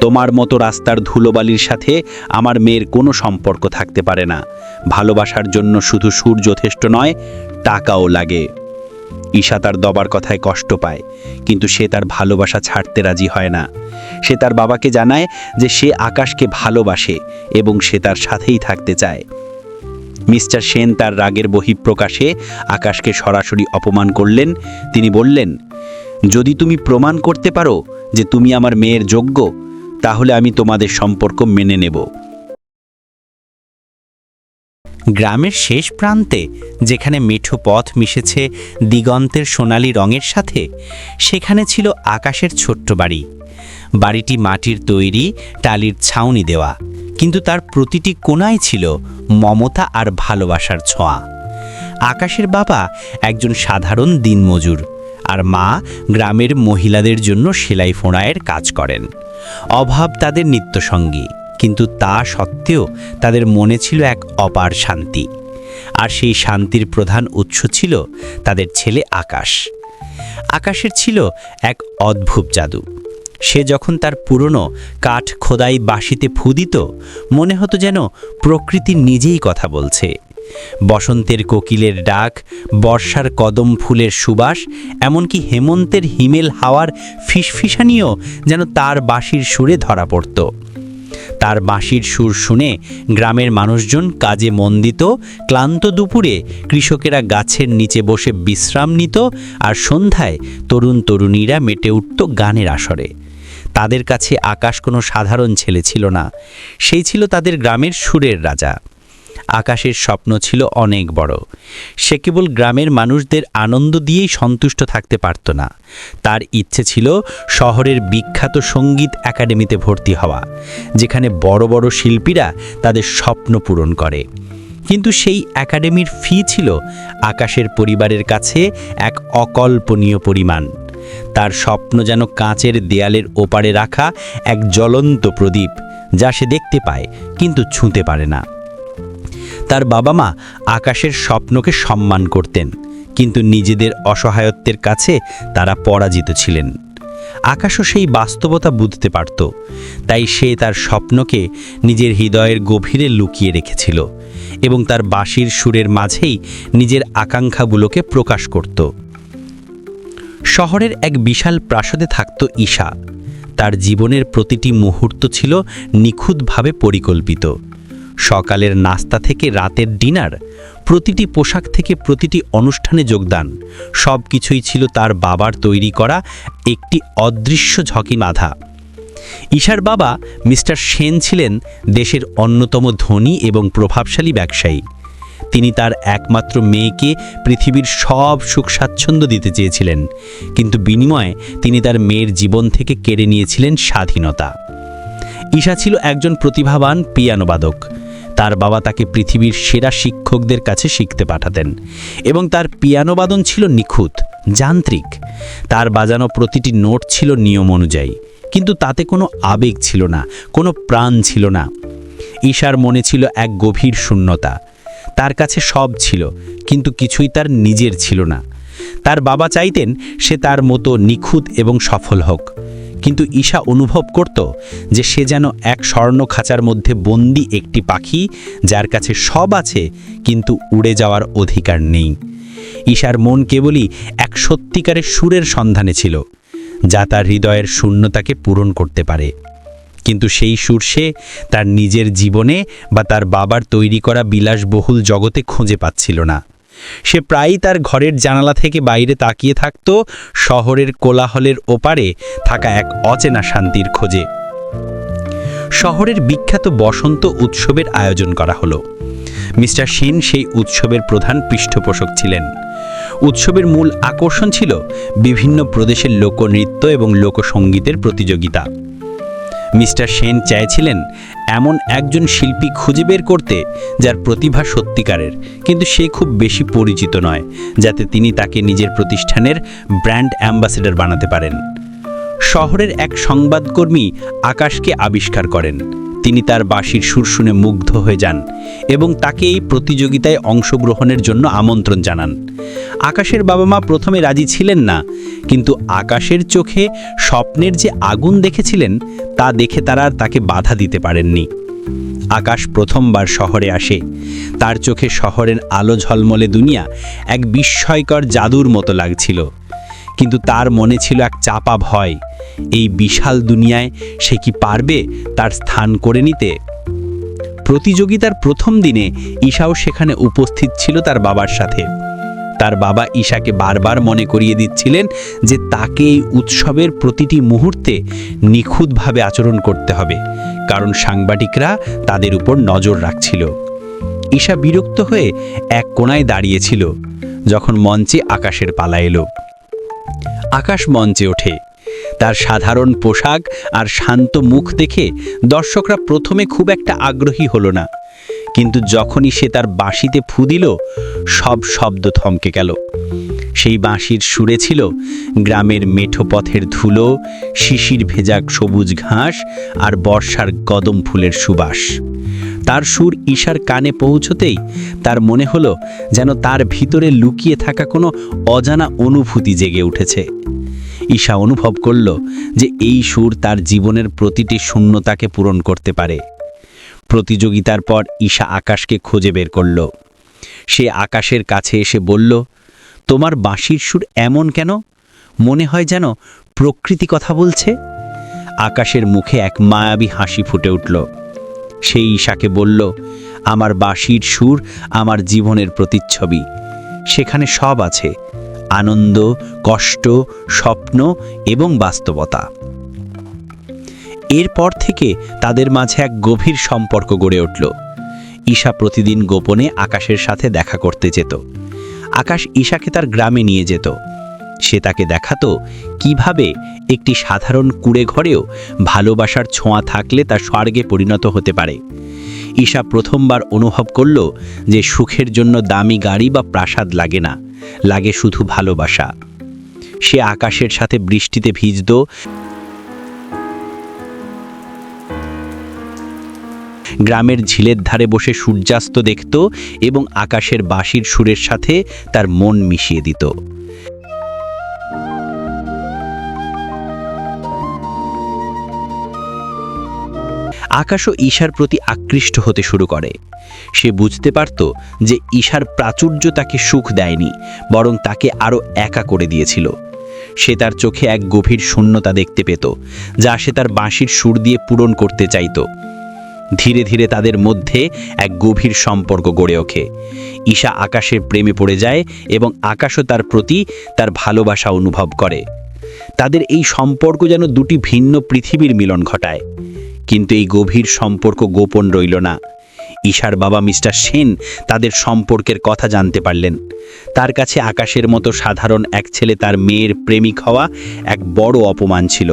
তোমার মতো রাস্তার ধুলোবালির সাথে আমার মেয়ের কোনো সম্পর্ক থাকতে পারে না। ভালোবাসার জন্য শুধু সুর যথেষ্ট নয়, টাকাও লাগে। ঈশা তার দবার কথায় কষ্ট পায়, কিন্তু সে তার ভালোবাসা ছাড়তে রাজি হয় না। সে তার বাবাকে জানায় যে সে আকাশকে ভালোবাসে এবং সে তার সাথেই থাকতে চায়। মিস্টার সেন তার রাগের বহিঃপ্রকাশে আকাশকে সরাসরি অপমান করলেন। তিনি বললেন, যদি তুমি প্রমাণ করতে পারো যে তুমি আমার মেয়ের যোগ্য তাহলে আমি তোমাদের সম্পর্ক মেনে নেব। গ্রামের শেষ প্রান্তে, যেখানে মেঠো পথ মিশেছে দিগন্তের সোনালি রঙের সাথে, সেখানে ছিল আকাশের ছোট্ট বাড়ি। বাড়িটি মাটির তৈরি, টালির ছাউনি দেওয়া, কিন্তু তার প্রতিটি কোনায় ছিল মমতা আর ভালোবাসার ছোঁয়া। আকাশের বাবা একজন সাধারণ দিনমজুর, আর মা গ্রামের মহিলাদের জন্য সেলাই ফোড়ায়ের কাজ করেন। অভাব তাদের নিত্যসঙ্গী, কিন্তু তা সত্ত্বেও তাদের মনে ছিল এক অপার শান্তি। আর সেই শান্তির প্রধান উৎস ছিল তাদের ছেলে আকাশ। আকাশের ছিল এক অদ্ভুত জাদু। সে যখন তার পুরনো কাঠ খোদাই বাঁশিতে ফু দিত মনে হতো যেন প্রকৃতি নিজেই কথা বলছে। বসন্তের কোকিলের ডাক, বর্ষার কদম ফুলের সুবাস, এমনকি হেমন্তের হিমেল হাওয়ার ফিসফিসানিও যেন তার বাঁশির সুরে ধরা পড়ত। তার বাঁশির সুর শুনে গ্রামের মানুষজন কাজে মন দিত, ক্লান্ত দুপুরে কৃষকেরা গাছের নিচে বসে বিশ্রাম নিত আর সন্ধ্যায় তরুণ তরুণীরা মেটে উঠত গানের আসরে। তাদের কাছে আকাশ কোনো সাধারণ ছেলে ছিল না, সেই ছিল তাদের গ্রামের সুরের রাজা। আকাশের স্বপ্ন ছিল অনেক বড়। সে কেবল গ্রামের মানুষদের আনন্দ দিয়েই সন্তুষ্ট থাকতে পারত না। তার ইচ্ছে ছিল শহরের বিখ্যাত সংগীত একাডেমিতে ভর্তি হওয়া, যেখানে বড় বড় শিল্পীরা তাদের স্বপ্ন পূরণ করে। কিন্তু সেই একাডেমির ফি ছিল আকাশের পরিবারের কাছে এক অকল্পনীয় পরিমাণ। তার স্বপ্ন যেন কাঁচের দেয়ালের ওপারে রাখা এক জ্বলন্ত প্রদীপ, যা সে দেখতে পায়, কিন্তু ছুঁতে পারে না। তার বাবা মা আকাশের স্বপ্নকে সম্মান করতেন, কিন্তু নিজেদের অসহায়ত্বের কাছে তারা পরাজিত ছিলেন। আকাশও সেই বাস্তবতা বুঝতে পারত, তাই সে তার স্বপ্নকে নিজের হৃদয়ের গভীরে লুকিয়ে রেখেছিল এবং তার বাঁশির সুরের মাঝেই নিজের আকাঙ্ক্ষাগুলোকে প্রকাশ করত। শহরের এক বিশাল প্রাসাদে থাকত ঈশা। তার জীবনের প্রতিটি মুহূর্ত ছিল নিখুঁতভাবে পরিকল্পিত। সকালের নাস্তা থেকে রাতের ডিনার, প্রতিটি পোশাক থেকে প্রতিটি অনুষ্ঠানে যোগদান। সব কিছুই ছিল তার বাবার তৈরি করা একটি অদৃশ্য ঝকি বাধা ঈশার বাবা মিস্টার সেন ছিলেন দেশের অন্যতম ধনী এবং প্রভাবশালী ব্যবসায়ী। তিনি তার একমাত্র মেয়েকে পৃথিবীর সব সুখ স্বাচ্ছন্দ্য দিতে চেয়েছিলেন, কিন্তু বিনিময়ে তিনি তার মেয়ের জীবন থেকে কেড়ে নিয়েছিলেন স্বাধীনতা। ঈশা ছিল একজন প্রতিভাবান পিয়ানোবাদক। তার বাবা তাকে পৃথিবীর সেরা শিক্ষকদের কাছে শিখতে পাঠাতেন এবং তার পিয়ানোবাদন ছিল নিখুঁত, যান্ত্রিক। তার বাজানো প্রতিটি নোট ছিল নিয়ম অনুযায়ী, কিন্তু তাতে কোনো আবেগ ছিল না, কোনো প্রাণ ছিল না। ঈশার মনে ছিল এক গভীর শূন্যতা। তার কাছে সব ছিল, কিন্তু কিছুই তার নিজের ছিল না। তার বাবা চাইতেন সে তার মতো নিখুঁত এবং সফল হোক। কিন্তু ঈশা অনুভব করত যে সে যেন এক স্বর্ণ খাঁচার মধ্যে বন্দি একটি পাখি যার কাছে সব আছে, কিন্তু উড়ে যাওয়ার অধিকার নেই। ঈশার মন কেবলই এক সত্যিকারের সুরের সন্ধানে ছিল, যা তার হৃদয়ের শূন্যতাকে পূরণ করতে পারে। কিন্তু সেই সুর সে তার নিজের জীবনে বা তার বাবার তৈরি করা বিলাসবহুল জগতে খুঁজে পাচ্ছিল না। সে প্রায়ই তার ঘরের জানালা থেকে বাইরে তাকিয়ে থাকত, শহরের কোলাহলের ওপারে থাকা এক অচেনা শান্তির খোঁজে। শহরের বিখ্যাত বসন্ত উৎসবের আয়োজন করা হলো। মিস্টার সেন সেই উৎসবের প্রধান পৃষ্ঠপোষক ছিলেন। উৎসবের মূল আকর্ষণ ছিল বিভিন্ন প্রদেশের লোকনৃত্য এবং লোকসঙ্গীতের প্রতিযোগিতা। মিস্টার সেন চাইছিলেন এমন একজন শিল্পী খুঁজে বের করতে, যার প্রতিভা সত্যিকারের, কিন্তু সে খুব বেশি পরিচিত নয়, যাতে তিনি তাকে নিজের প্রতিষ্ঠানের ব্র্যান্ড অ্যাম্বাসেডর বানাতে পারেন। শহরের এক সংবাদকর্মী আকাশকে আবিষ্কার করেন। তিনি তার বাঁশির সুর শুনে মুগ্ধ হয়ে যান এবং তাকে এই প্রতিযোগিতায় অংশগ্রহণের জন্য আমন্ত্রণ জানান। আকাশের বাবা মা প্রথমে রাজি ছিলেন না, কিন্তু আকাশের চোখে স্বপ্নের যে আগুন দেখেছিলেন, তা দেখে তারা আর তাকে বাধা দিতে পারেননি। আকাশ প্রথমবার শহরে আসে। তার চোখে শহরের আলো ঝলমলে দুনিয়া, এক বিস্ময়কর জাদুর মতো লাগছিল। কিন্তু তার মনে ছিল এক চাপা ভয়। এই বিশাল দুনিয়ায় সে কি পারবে তার স্থান করে নিতে? প্রতিযোগিতার প্রথম দিনে ঈশাও সেখানে উপস্থিত ছিল তার বাবার সাথে। তার বাবা ঈশাকে বারবার মনে করিয়ে দিচ্ছিলেন যে তাকে এই উৎসবের প্রতিটি মুহূর্তে নিখুঁতভাবে আচরণ করতে হবে, কারণ সাংবাদিকরা তাদের উপর নজর রাখছিল। ঈশা বিরক্ত হয়ে এক কোণায় দাঁড়িয়েছিল, যখন মঞ্চে আকাশের পালা এলো। আকাশ মঞ্চে ওঠে তার সাধারণ পোশাক আর শান্ত মুখ দেখে দর্শকরা প্রথমে খুব একটা আগ্রহী হলো না। কিন্তু যখনই সে তার বাঁশিতে ফু দিল, সব শব্দ থমকে গেল। সেই বাঁশির সুরে ছিল গ্রামের মেঠো পথের ধুলো, শিশির ভেজা সবুজ ঘাস আর বর্ষার কদম ফুলের সুবাস। তার সুর ঈশার কানে পৌঁছতেই তার মনে হলো যেন তার ভিতরে লুকিয়ে থাকা কোনো অজানা অনুভূতি জেগে উঠেছে। ঈশা অনুভব করল যে এই সুর তার জীবনের প্রতিটি শূন্যতাকে পূরণ করতে পারে। প্রতিযোগিতার পর ঈশা আকাশকে খুঁজে বের করল। সে আকাশের কাছে এসে বলল, তোমার বাঁশির সুর এমন কেন? মনে হয় যেন প্রকৃতি কথা বলছে। আকাশের মুখে এক মায়াবী হাসি ফুটে উঠল। সেই ঈশাকে বলল, আমার বাঁশির সুর আমার জীবনের প্রতিচ্ছবি। সেখানে সব আছে। আনন্দ, কষ্ট, স্বপ্ন এবং বাস্তবতা। এরপর থেকে তাদের মাঝে এক গভীর সম্পর্ক গড়ে উঠল। ঈশা প্রতিদিন গোপনে আকাশের সাথে দেখা করতে যেত। আকাশ ঈশাকে তার গ্রামে নিয়ে যেত। সে তাকে দেখাতো কীভাবে একটি সাধারণ কুড়ে ঘরেও ভালোবাসার ছোঁয়া থাকলে তা স্বর্গে পরিণত হতে পারে। ঈশা প্রথমবার অনুভব করল যে সুখের জন্য দামি গাড়ি বা প্রাসাদ লাগে না। লাগে শুধু ভালোবাসা। সে আকাশের সাথে বৃষ্টিতে ভিজত। গ্রামের ঝিলের ধারে বসে সূর্যাস্ত দেখত এবং আকাশের বাঁশির সুরের সাথে তার মন মিশিয়ে দিত। আকাশও ঈশার প্রতি আকৃষ্ট হতে শুরু করে। সে বুঝতে পারত যে ঈশার প্রাচুর্য তাকে সুখ দেয়নি, বরং তাকে আরও একা করে দিয়েছিল। সে তার চোখে এক গভীর শূন্যতা দেখতে পেত, যা সে তার বাঁশির সুর দিয়ে পূরণ করতে চাইত। ধীরে ধীরে তাদের মধ্যে এক গভীর সম্পর্ক গড়ে ওঠে। ঈশা আকাশের প্রেমে পড়ে যায় এবং আকাশও তার প্রতি তার ভালোবাসা অনুভব করে। তাদের এই সম্পর্ক যেন দুটি ভিন্ন পৃথিবীর মিলন ঘটায়। কিন্তু এই গভীর সম্পর্ক গোপন রইল না। ঈশার বাবা মিস্টার সেন তাদের সম্পর্কের কথা জানতে পারলেন। তার কাছে আকাশের মতো সাধারণ এক ছেলে তার মেয়ের প্রেমিক হওয়া এক বড় অপমান ছিল।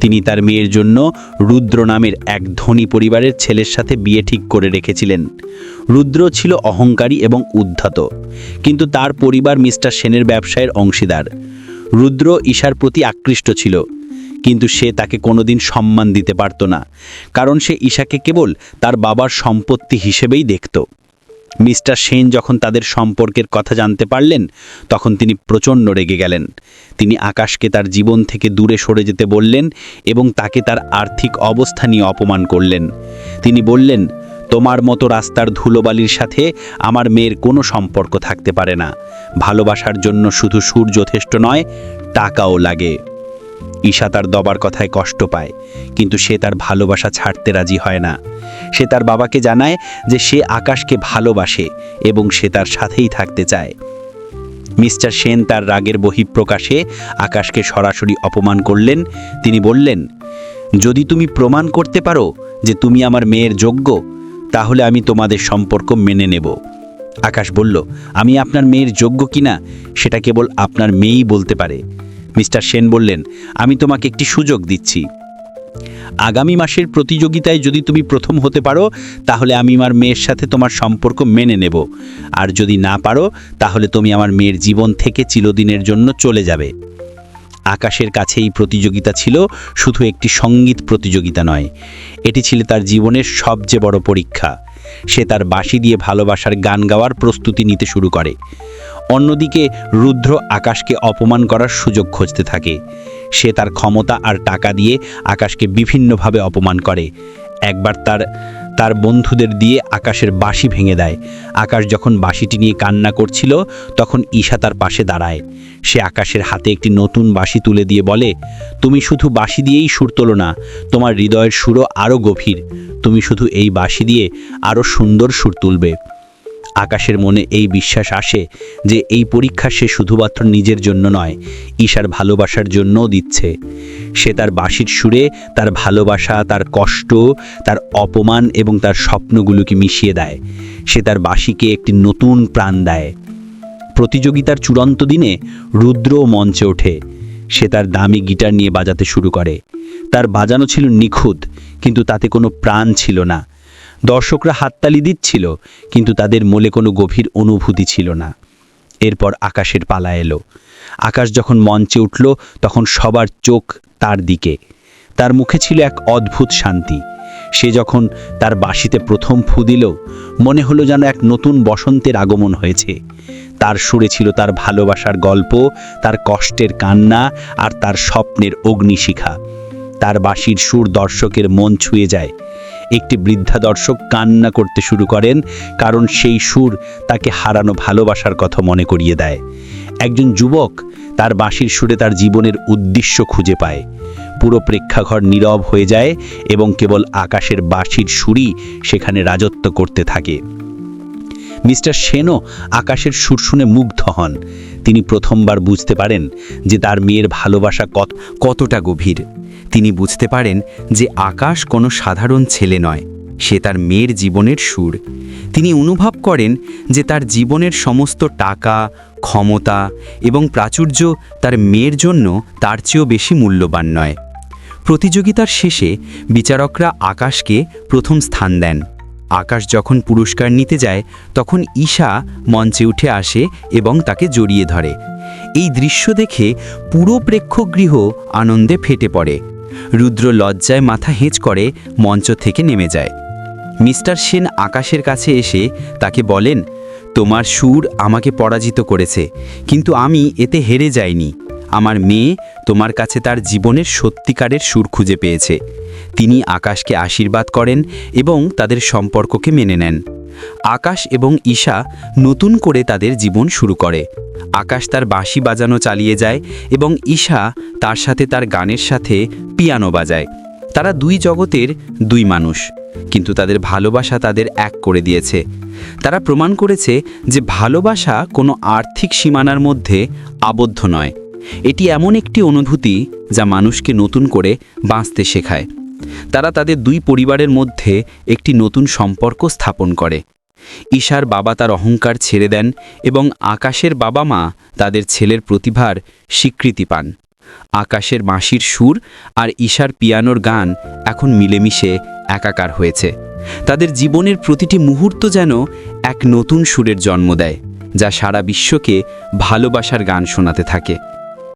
তিনি তার মেয়ের জন্য রুদ্র নামের এক ধনী পরিবারের ছেলের সাথে বিয়ে ঠিক করে রেখেছিলেন। রুদ্র ছিল অহংকারী এবং উদ্ধত, কিন্তু তার পরিবার মিস্টার সেনের ব্যবসায়ের অংশীদার। রুদ্র ঈশার প্রতি আকৃষ্ট ছিল। কিন্তু সে তাকে কোনোদিন সম্মান দিতে পারত না, কারণ সে ঈশাকে কেবল তার বাবার সম্পত্তি হিসেবেই দেখত। মিস্টার সেন যখন তাদের সম্পর্কের কথা জানতে পারলেন, তখন তিনি প্রচণ্ড রেগে গেলেন। তিনি আকাশকে তার জীবন থেকে দূরে সরে যেতে বললেন এবং তাকে তার আর্থিক অবস্থা নিয়ে অপমান করলেন। তিনি বললেন, তোমার মতো রাস্তার ধুলোবালির সাথে আমার মেয়ের কোনো সম্পর্ক থাকতে পারে না। ভালোবাসার জন্য শুধু সুর যথেষ্ট নয়, টাকাও লাগে। ঈশা তার দবার কথায় কষ্ট পায়, কিন্তু সে তার ভালোবাসা ছাড়তে রাজি হয় না। সে তার বাবাকে জানায় যে সে আকাশকে ভালোবাসে এবং সে তার সাথেই থাকতে চায়। মিস্টার সেন তার রাগের বহিঃপ্রকাশে আকাশকে সরাসরি অপমান করলেন। তিনি বললেন, যদি তুমি প্রমাণ করতে পারো যে তুমি আমার মেয়ের যোগ্য, তাহলে আমি তোমাদের সম্পর্ক মেনে নেব। আকাশ বলল, আমি আপনার মেয়ের যোগ্য কিনা, সেটা কেবল আপনার মেয়েই বলতে পারে। মিস্টার সেন বললেন, আমি তোমাকে একটি সুযোগ দিচ্ছি। আগামী মাসের প্রতিযোগিতায় যদি তুমি প্রথম হতে পারো, তাহলে আমি আমার মেয়ের সাথে তোমার সম্পর্ক মেনে নেব। আর যদি না পারো, তাহলে তুমি আমার মেয়ের জীবন থেকে চিরদিনের জন্য চলে যাবে। আকাশের কাছে এই প্রতিযোগিতা ছিল শুধু একটি সংগীত প্রতিযোগিতা নয়। এটি ছিল তার জীবনের সবচেয়ে বড় পরীক্ষা। সে তার বাঁশি দিয়ে ভালোবাসার গান গাওয়ার প্রস্তুতি নিতে শুরু করে। অন্যদিকে রুদ্র আকাশকে অপমান করার সুযোগ খুঁজতে থাকে। সে তার ক্ষমতা আর টাকা দিয়ে আকাশকে বিভিন্নভাবে অপমান করে। একবার তার তার বন্ধুদের দিয়ে আকাশের বাঁশি ভেঙে দেয়। আকাশ যখন বাঁশিটি নিয়ে কান্না করছিল, তখন ঈশা তার পাশে দাঁড়ায়। সে আকাশের হাতে একটি নতুন বাঁশি তুলে দিয়ে বলে, তুমি শুধু বাঁশি দিয়েই সুর তোলো না, তোমার হৃদয়ের সুরও আরও গভীর। তুমি শুধু এই বাঁশি দিয়ে আরও সুন্দর সুর তুলবে। আকাশের মনে এই বিশ্বাস আসে যে এই পরীক্ষা সে শুধুমাত্র নিজের জন্য নয়, ঈশার ভালোবাসার জন্যও দিচ্ছে। সে তার বাঁশির সুরে তার ভালোবাসা, তার কষ্ট, তার অপমান এবং তার স্বপ্নগুলোকে মিশিয়ে দেয়। সে তার বাঁশিকে একটি নতুন প্রাণ দেয়। প্রতিযোগিতার চূড়ান্ত দিনে রুদ্র মঞ্চে ওঠে। সে তার দামি গিটার নিয়ে বাজাতে শুরু করে। তার বাজানো ছিল নিখুঁত, কিন্তু তাতে কোনো প্রাণ ছিল না। দর্শকরা হাততালি দিচ্ছিল, কিন্তু তাদের মনে কোনো গভীর অনুভূতি ছিল না। এরপর আকাশের পালা এলো। আকাশ যখন মঞ্চে উঠল, তখন সবার চোখ তার দিকে। তার মুখে ছিল এক অদ্ভুত শান্তি। সে যখন তার বাঁশিতে প্রথম ফু দিল, মনে হলো যেন এক নতুন বসন্তের আগমন হয়েছে। তার সুরে ছিল তার ভালোবাসার গল্প, তার কষ্টের কান্না আর তার স্বপ্নের অগ্নিশিখা। তার বাঁশির সুর দর্শকের মন ছুঁয়ে যায়। একটি বৃদ্ধা দর্শক কান্না করতে শুরু করেন, কারণ সেই সুর তাকে হারানো ভালোবাসার কথা মনে করিয়ে দেয়। একজন যুবক তার বাঁশির সুরে তার জীবনের উদ্দেশ্য খুঁজে পায়। পুরো প্রেক্ষাঘর নীরব হয়ে যায় এবং কেবল আকাশের বাঁশির সুরই সেখানে রাজত্ব করতে থাকে। মিস্টার সেনও আকাশের সুর শুনে মুগ্ধ হন। তিনি প্রথমবার বুঝতে পারেন যে তার মেয়ের ভালোবাসা কত, কতটা গভীর। তিনি বুঝতে পারেন যে আকাশ কোনো সাধারণ ছেলে নয়, সে তার মেয়ের জীবনের সুর। তিনি অনুভব করেন যে তার জীবনের সমস্ত টাকা, ক্ষমতা এবং প্রাচুর্য তার মেয়ের জন্য তার চেয়েও বেশি মূল্যবান নয়। প্রতিযোগিতার শেষে বিচারকরা আকাশকে প্রথম স্থান দেন। আকাশ যখন পুরস্কার নিতে যায়, তখন ঈশা মঞ্চে উঠে আসে এবং তাকে জড়িয়ে ধরে। এই দৃশ্য দেখে পুরো প্রেক্ষগৃহ আনন্দে ফেটে পড়ে। রুদ্র লজ্জায় মাথা হেঁচ করে মঞ্চ থেকে নেমে যায়। মিস্টার সেন আকাশের কাছে এসে তাকে বলেন, তোমার সুর আমাকে পরাজিত করেছে, কিন্তু আমি এতে হেরে যাইনি। আমার মেয়ে তোমার কাছে তার জীবনের সত্যিকারের সুর খুঁজে পেয়েছে। তিনি আকাশকে আশীর্বাদ করেন এবং তাদের সম্পর্ককে মেনে নেন। আকাশ এবং ঈশা নতুন করে তাদের জীবন শুরু করে। আকাশ তার বাঁশি বাজানো চালিয়ে যায় এবং ঈশা তার সাথে তার গানের সাথে পিয়ানো বাজায়। তারা দুই জগতের দুই মানুষ, কিন্তু তাদের ভালোবাসা তাদের এক করে দিয়েছে। তারা প্রমাণ করেছে যে ভালোবাসা কোনো আর্থিক সীমানার মধ্যে আবদ্ধ নয়। এটি এমন একটি অনুভূতি যা মানুষকে নতুন করে বাঁচতে শেখায়। তারা তাদের দুই পরিবারের মধ্যে একটি নতুন সম্পর্ক স্থাপন করে। ঈশার বাবা তার অহংকার ছেড়ে দেন এবং আকাশের বাবা মা তাদের ছেলের প্রতিভার স্বীকৃতি পান। আকাশের মাসির সুর আর ঈশার পিয়ানোর গান এখন মিলেমিশে একাকার হয়েছে। তাদের জীবনের প্রতিটি মুহূর্ত যেন এক নতুন সুরের জন্ম দেয়, যা সারা বিশ্বকে ভালোবাসার গান শোনাতে থাকে।